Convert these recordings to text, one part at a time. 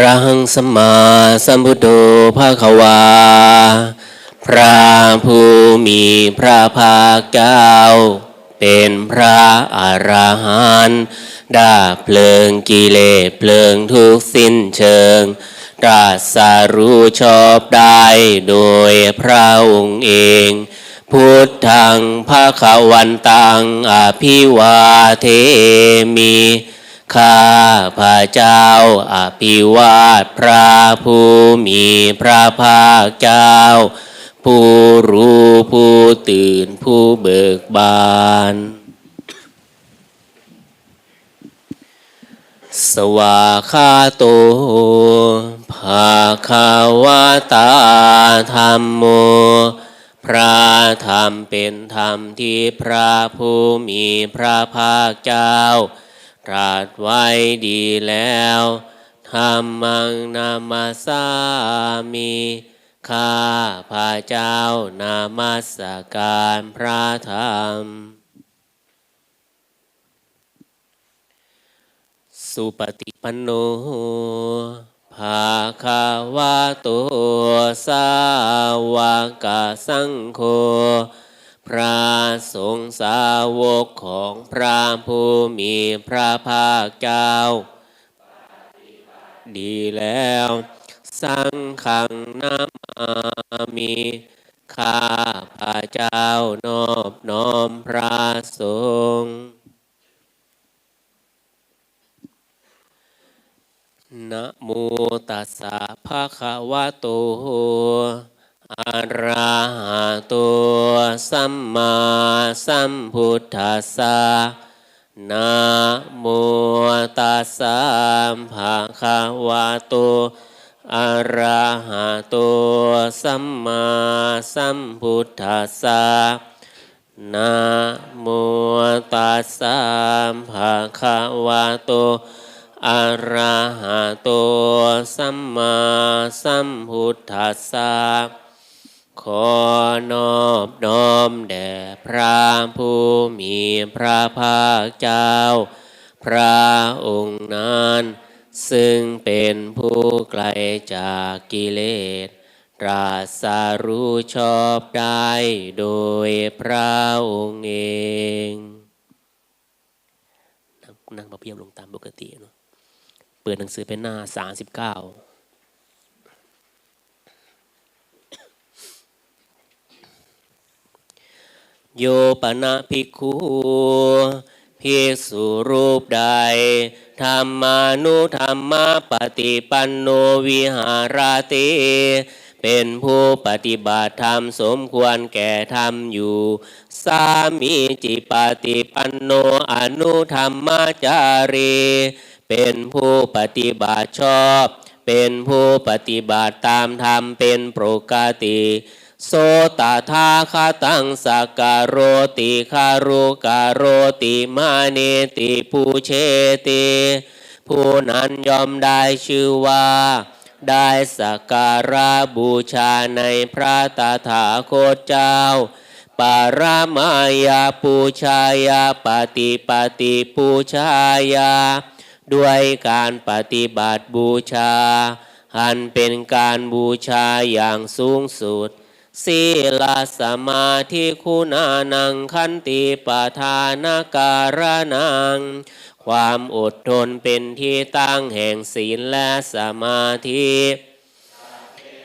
ระหังสมมาสัมพุทโธภาควา พระผู้มีพระภาคเจ้า เป็นพระอรหันต์ดาเพลิงกิเลสเพลิงทุกสิ้นเชิงตรัสรู้ชอบได้โดยพระองค์เอง พุทธังภาควันตังอภิวาเทมิ ข้าพระเจ้าอภิวาทพระผู้มีพระภาคเจ้า ผู้รู้ผู้ตื่นผู้เบิกบาน สวาคาโตภาคาวาตาธรรมโม พระธรรมเป็นธรรมที่พระผู้มีพระภาคเจ้า ตรัสไว้ดีแล้วธรรมังนามาสามีข้าพระเจ้านามัสการพระธรรม สุปฏิปันโนภาคาวะโตสาวกสังโฆ พระสงฆ์สาวกของพระผู้มีพระภาคเจ้า ดีแล้ว สังฆังนามามิข้าพระเจ้านอบน้อมพระสงฆ์นะโมตัสสะภะคะวะโต อะระหะโตสัมมาสัมพุทธัสสะนะโมตัสสะภะคะวะโตอะระหะโตสัมมาสัมพุทธัสสะนะโมตัสสะภะคะวะโตอะระหะโตสัมมาสัมพุทธัสสะ ขอนอบน้อมแด่พระผู้มีพระภาคเจ้า พระองค์นั้น ซึ่งเป็นผู้ไกลจากกิเลสตรัสรู้ชอบได้โดยพระองค์เอง นั่งนั่งพระเพียบลงตามปกติเนาะเปิดหนังสือเป็นหน้าสามสิบเก้า โยปนะภิกขุภิกษุรูปใดธรรมานุธรรมปฏิปันโนวิหารติเป็นผู้ปฏิบัติธรรมสมควรแก่ธรรมอยู่ สามีจิปฏิปันโนอนุธรรมจารี เป็นผู้ปฏิบัติชอบ เป็นผู้ปฏิบัติตามธรรมเป็นปกติ โสตทาคาตังสักการโรติคารุการโรติมาเนติปูเชติผู้นั้นยอมได้ชื่อว่า ได้สักการะบูชาในพระตถาคตเจ้า ปารามายาปูชายาปฏิปฏิปูชายา ด้วยการปฏิบัติบูชา อันเป็นการบูชาอย่างสูงสุด ศีลสมาธิคุณานังขันติปทานการนัง ความอดทนเป็นที่ตั้งแห่งศีลและสมาธิ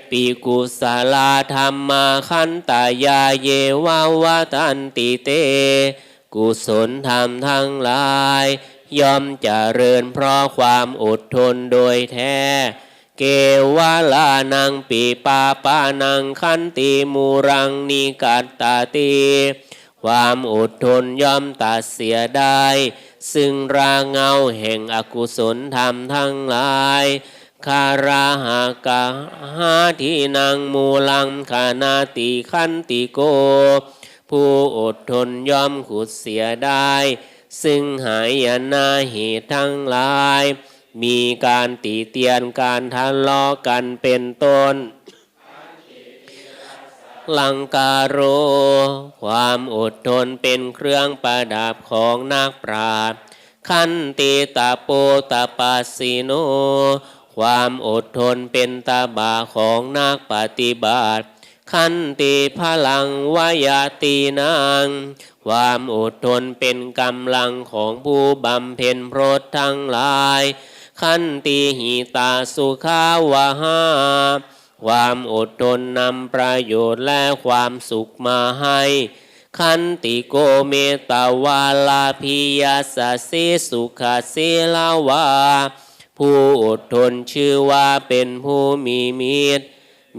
ปีกุสลาธรรมาขันตายาเยวาวาตันติเต กุศลธรรมทั้งหลาย ย่อมเจริญเพราะความอดทนโดยแท้ เกวาลานังปีปาปานังขันติมูรังนิกัตตาตีความอดทนย่อมตัดเสียได้ ซึ่งราเงาแห่งอกุศลธรรมทั้งหลาย คาราหากาหาทีนางมูลังคานาติขันติโก ผู้อดทนย่อมขุดเสียได้ ซึ่งหายนาเหตุทั้งหลาย มีการตีเตียนการทะเลาะกันเป็นต้น ลังกาโรความอดทนเป็นเครื่องประดับของนักปราชญ์ขันติตาโปตาปาสิโน ความอดทนเป็นตาบาของนักปฏิบัติขันติพลังวายาตีนาง ความอดทนเป็นกำลังของผู้บำเพ็ญพรตทั้งหลาย ขันติหิตาสุขาวะหาความอดทนนำประโยชน์และความสุขมาให้ขันติโกเมตาวาลาพิยาสสิสุขสิลาวา ผู้อดทนชื่อว่าเป็นผู้มีมีตร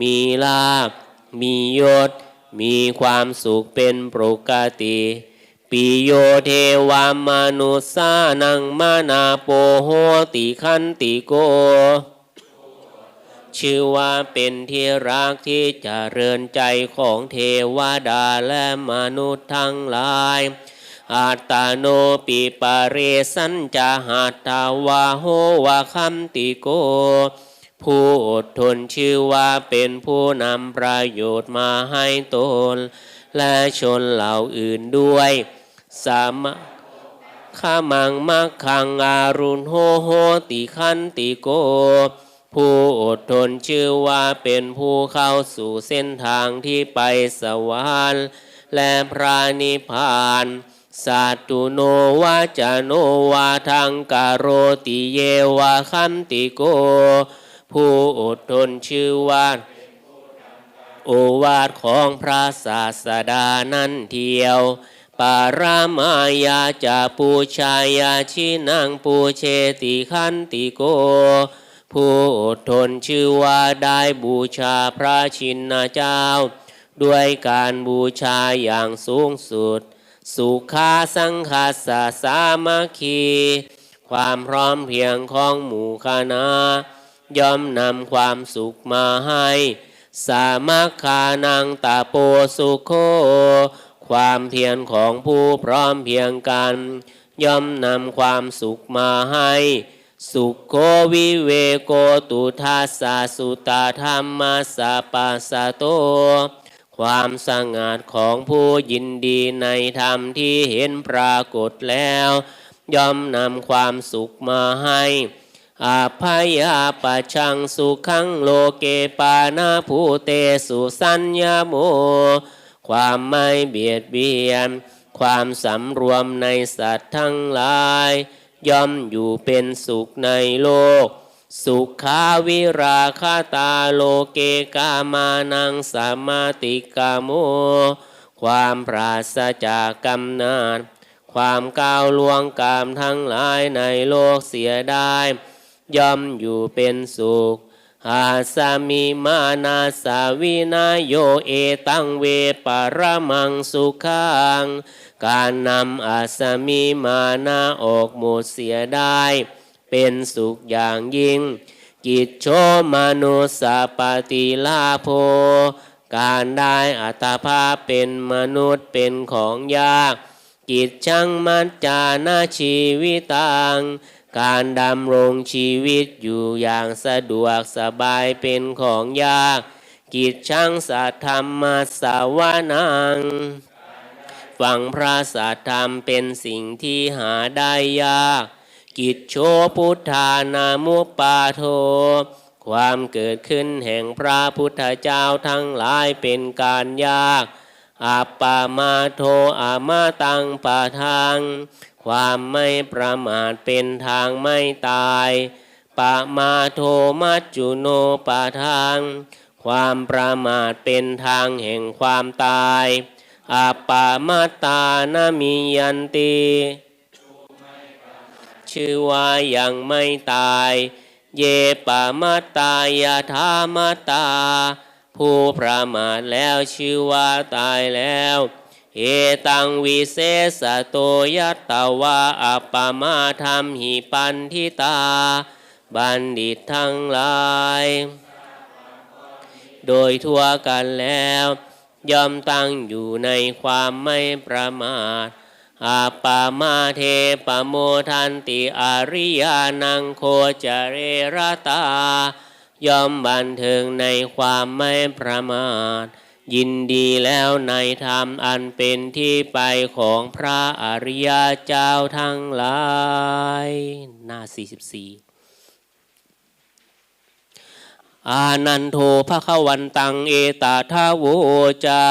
มีลาภมียศ มีความสุขเป็นปกติ ปิโยเทวามนุสานังมานาโปโหติขันติโก ชื่อว่าเป็นที่รักที่เจริญใจของเทวดาและมนุษย์ทั้งหลายอัตาโนปิปะเรสัญจาหัตถาวาโหวะคัมติโก ผู้อดทนชื่อว่าเป็นผู้นำประโยชน์มาให้ตน และชนเหล่าอื่นด้วย สามะขามังมักขังอารุณโหโหติขันติโก ผู้อดทนชื่อว่าเป็นผู้เข้าสู่เส้นทางที่ไปสวรรค์และพระนิพพานสัตตุโนวาจโนวาทังกาโรติเยวาคัมติโก ผู้อดทนชื่อว่าโอวาทของพระศาสดานั่นเทียว ปารามายาจะปูชายาชินังปูเชติขันติโก ผู้อดทนชื่อว่าได้บูชาพระชินเจ้า ด้วยการบูชาอย่างสูงสุด สุขาสังคาสาสามัคคี ความพร้อมเพียงของหมู่คณะย่อมนำความสุขมาให้ สามัคคานังตาโปสุโค ความเพียรของผู้พร้อมเพียงกัน ย่อมนำความสุขมาให้ สุขโควิเวโกตุทัสสะสุตาธรรมาสสปัสสะโต ความสงัดของผู้ยินดีในธรรมที่เห็นปรากฏแล้ว ย่อมนำความสุขมาให้อาภยาปะชังสุขังโลเกปานาภูเตสุสัญญาโม ความไม่เบียดเบียน ความสำรวมในสัตว์ทั้งหลาย ย่อมอยู่เป็นสุขในโลก สุขาวิราคาตาโลเกกามานังสมาติกาโม ความปราศจากกำนาจความก้าวล่วงกามทั้งหลายในโลกเสียได้ ย่อมอยู่เป็นสุข อาสามิมานาสาวินาโยเอตังเวปรมังสุขัง การนำอาสามิมานาออกหมดเสียได้ เป็นสุขอย่างยิ่ง กิจโชมนุสปฏิลาโภ การได้อัตภาพเป็นมนุษย์เป็นของยาก กิจช่างมัจจานาชีวิตัง การดำรงชีวิตอยู่อย่างสะดวกสบายเป็นของยาก กิจช่างสัตธรรมสาวนังฟังพระสัทธรรมเป็นสิ่งที่หาได้ยาก กิจโชพุทธานามุปปาโท ความเกิดขึ้นแห่งพระพุทธเจ้าทั้งหลายเป็นการยากอาปามาโทอามาตังปาทาง ความไม่ประมาทเป็นทางไม่ตายปามาโทมัจจุโนปาทาง ความประมาทเป็นทางแห่งความตายอาปามาตานามิยันติชื่อว่ายังไม่ตาย เยปามาตายาธามาตา ผู้ประมาทแล้วชื่อว่าตายแล้ว เอตังวิเศษโตยัตตวาอัปปมาธรรมหิปันทิตา บัณฑิตทั้งหลาย โดยทั่วกันแล้วยอมตั้งอยู่ในความไม่ประมาทอาปามาเทปโมทันติอาริยานังโคจเรรตายอมบันเทิงในความไม่ประมาท ยินดีแล้วในธรรมอันเป็นที่ไปของพระอริยเจ้าทั้งหลาย หน้า 44 อานันโทภะควันตังเอตาทาโวจา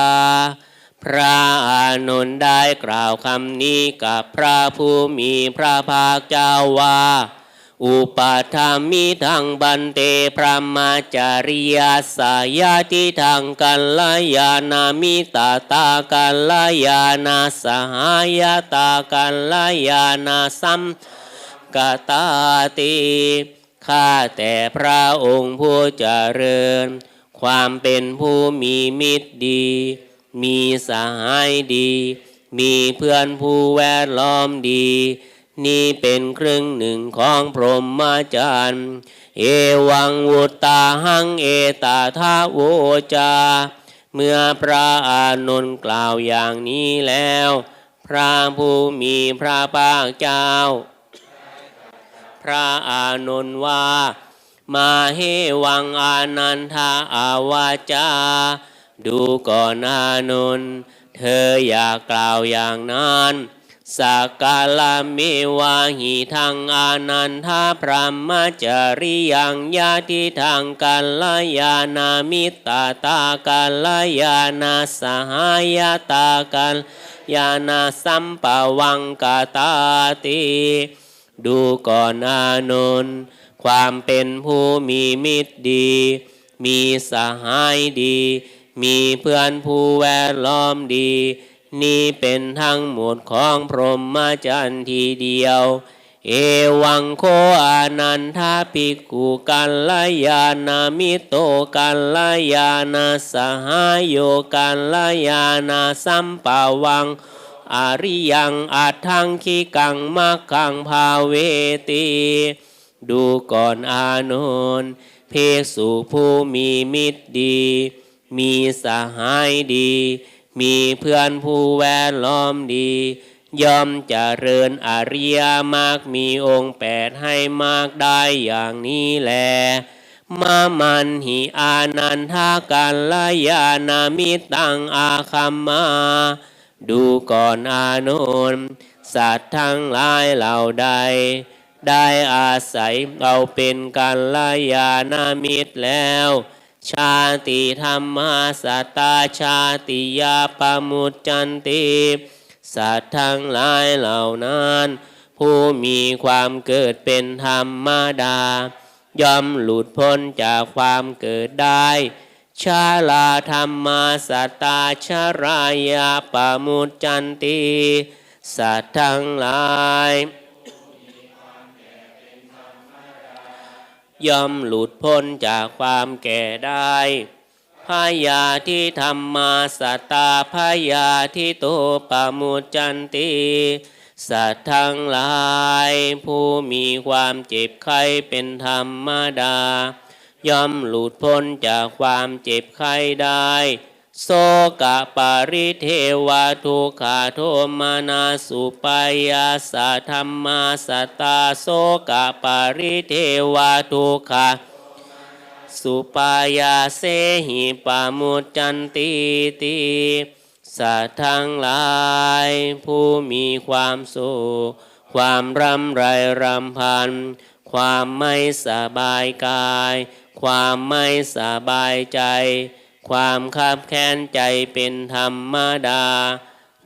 พระอานนท์ได้กล่าวคำนี้กับพระผู้มีพระภาคเจ้าว่า อุปาทามิทังบันเตพระมาจาริยาสายาติทางกัลลยานามิตาตากัลลยานาสหายตากัลลยานาสัมกตาติข้าแต่พระองค์ผู้เจริญ ความเป็นผู้มีมิตรดี มีสหายดี มีเพื่อนผู้แวดล้อมดี นี่เป็นครึ่งหนึ่งของพรหมจรรย์ เอวังวุตตาหังเอตาทาโวจา เมื่อพระอานนท์กล่าวอย่างนี้แล้ว พระผู้มีพระภาคเจ้า พระอานนท์ว่า มาเฮวังอานันทาอาวาจา ดูก่อนอานนท์เธออย่ากล่าวอย่างนั้น สักกาลาเมวาหิทางอานันทาพระมจริยังญาติทางกัลยานามิตาตากัลยานาสหายตากัลยานาสัมปวังกาตาติดูก่อนอานนท์ความเป็นผู้มีมิตรดี มีสหายดี มีเพื่อนผู้แวดล้อมดี นี่เป็นทั้งหมดของพรหมจรรย์ทีเดียว เอวังโคอานันทาปิกุกัลลยานามิโตกัลลยานาสหายโยกัลลยานาสัมปาวังอาริยังอาทังคีกังมักขังภาเวติดูก่อนอานนท์เพกสุผู้มีมิตรดี มีสหายดี มีเพื่อนผู้แวดล้อมดี ย่อมจเจริญอริยมากมีองค์แปดให้มากได้อย่างนี้แล มามันหิอานันทากัลยานามิตังอาคัมมา ดูก่อนอานนสัตว์ทั้งหลายเหล่าใด ได้อาศัยเราเป็นกัลยานามิตรแล้ว ชาติธรรมาสตตาชาติยาปมุจจันติสัตว์ทั้งหลายเหล่านั้น ผู้มีความเกิดเป็นธรรมดา ย่อมหลุดพ้นจากความเกิดได้ ชาลาธรรมาสตตาชรายาปมุจจันติสัตว์ทั้งหลาย ย่อมหลุดพ้นจากความแก่ได้พยาที่ธรรมาสตาพยาที่โตปมุจจันติสัตว์ทั้งหลาย ผู้มีความเจ็บไข้เป็นธรรมดา ย่อมหลุดพ้นจากความเจ็บไข้ได้ โสกะปาริเทวาทุกขาโทมานาสุปายาสาธรรมาสตาโสกะปาริเทวาทุกขาสุปายาเสหิปามุจันติติสัตว์ทั้งหลายผู้มีความสุขความรำไรรำพัน ความไม่สบายกาย ความไม่สบายใจ ความคับแค้นใจเป็นธรรมดา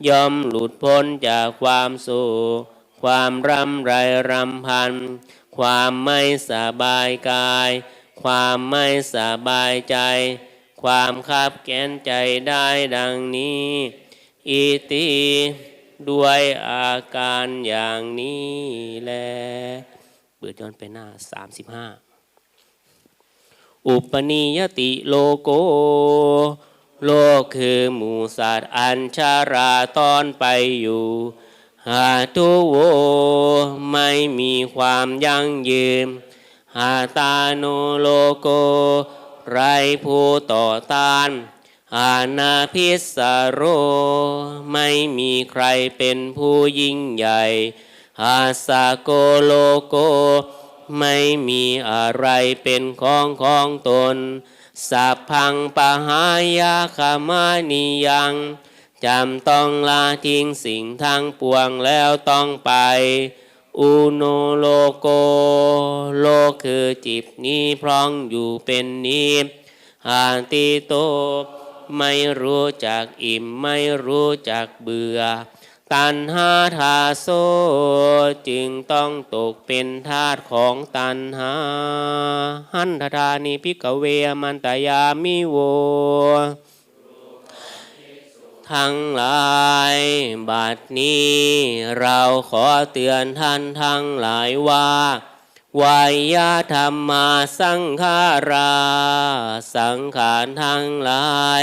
ย่อมหลุดพ้นจากความสุขความรำไรรำพัน ความไม่สบายกาย ความไม่สบายใจ ความคับแค้นใจได้ดังนี้ อิติด้วยอาการอย่างนี้แลเปิดย้อนไปหน้า 35 อุปนิยติโลโก โลกคือหมูสัตว์อันชาราตอนไปอยู่หาทุโวไม่มีความยั่งยืนหาตาโนโลโก ไรผู้ต่อต้านอานาพิสโร ไม่มีใครเป็นผู้ยิ่งใหญ่อาสาโกโลโก ไม่มีอะไรเป็นของของตน สัพพังปหายาคามานิยังจำต้องลาทิ้งสิ่งทั้งปวงแล้วต้องไป อุโนโลโก โลกคือจิตนี้พร้องอยู่เป็นนิพหานติโต ไม่รู้จักอิ่มไม่รู้จักเบื่อ ตันหาทาโซจึงต้องตกเป็นทาสของตันหา หันทธานิพิกเวมันตยามิโว ทั้งหลายบัดนี้ เราขอเตือนท่านทั้งหลายว่าวายาธรรมาสังขารา สังขารทั้งหลาย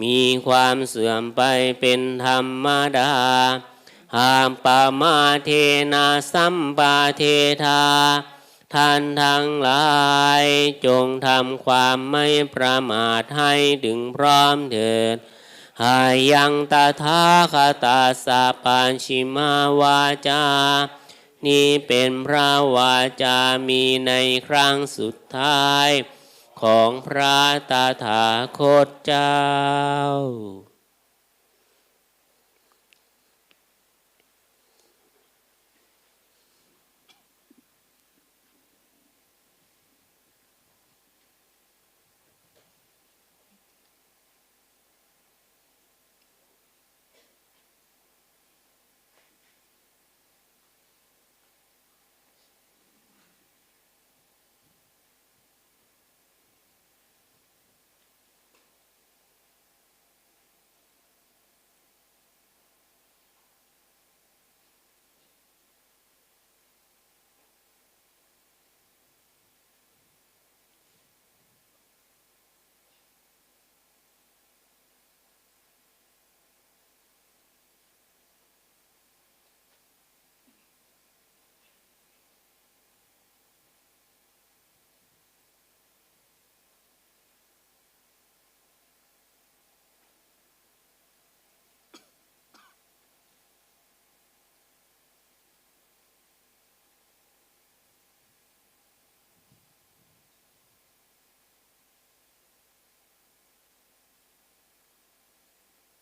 มีความเสื่อมไปเป็นธรรมดา หามปามาเทนาสัมปาเทธาท่านทั้งหลายจงทำความไม่ประมาทให้ถึงพร้อมเถิดหายังตถาคตาสาปัญชิมาวาจา นี่เป็นพระวาจามีในครั้งสุดท้าย ของพระตาถาคตเจ้า